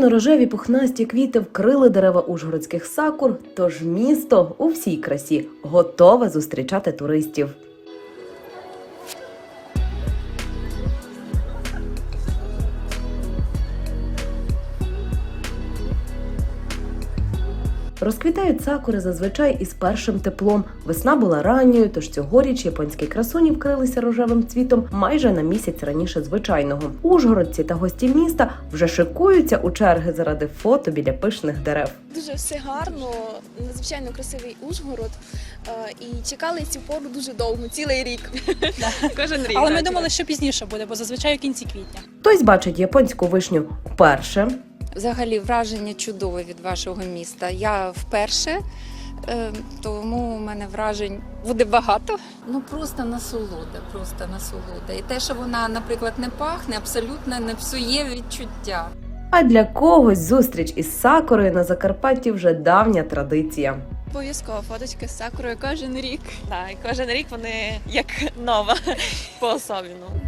Ніжно-рожеві пухнасті квіти вкрили дерева ужгородських сакур, тож місто у всій красі готове зустрічати туристів. Розквітають сакури зазвичай із першим теплом. Весна була ранньою, тож цьогоріч японські красуні вкрилися рожевим цвітом майже на місяць раніше звичайного. Ужгородці та гості міста вже шикуються у черги заради фото біля пишних дерев. Дуже все гарно, надзвичайно красивий Ужгород. Е, І чекали цю пору дуже довго, цілий рік. Кожен рік. Але ми думали, що пізніше буде, бо зазвичай у кінці квітня. Хтось бачить японську вишню вперше, Взагалі враження чудове від вашого міста. Я вперше, е, тому у мене вражень буде багато. Ну просто насолода, просто насолода. І те, що вона, наприклад, не пахне, абсолютно не псує відчуття. а для когось зустріч із сакурою на Закарпатті вже давня традиція. Обов'язково фоточки з сакурою кожен рік. Так, і кожен рік вони як нова по-особливому.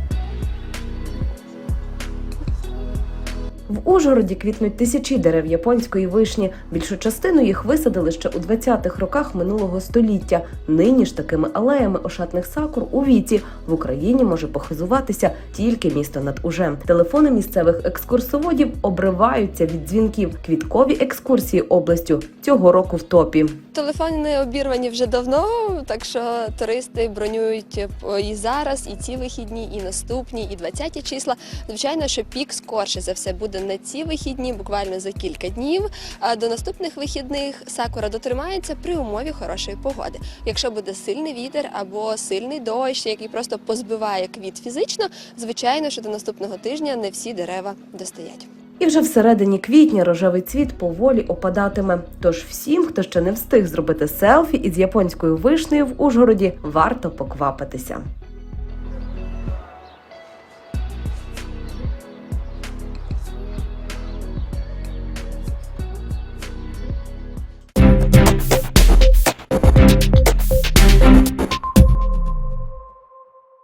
В Ужгороді квітнуть тисячі дерев японської вишні. Більшу частину їх висадили ще у 20-х роках минулого століття. Нині ж такими алеями ошатних сакур у віці в Україні може похизуватися тільки місто над Ужем. Телефони місцевих екскурсоводів обриваються від дзвінків. Квіткові екскурсії областю цього року в топі. Телефони обірвані вже давно, так що туристи бронюють е, і зараз, і ці вихідні, і наступні, і 20 числа. Звичайно, що пік скорше за все буде на ці вихідні, буквально за кілька днів. А до наступних вихідних сакура дотримається при умові хорошої погоди. Якщо буде сильний вітер або сильний дощ, який просто позбиває квіт фізично, звичайно, що до наступного тижня не всі дерева достоять. І вже всередині квітня рожевий цвіт поволі опадатиме. Тож всім, хто ще не встиг зробити селфі із японською вишнею в Ужгороді, варто поквапитися.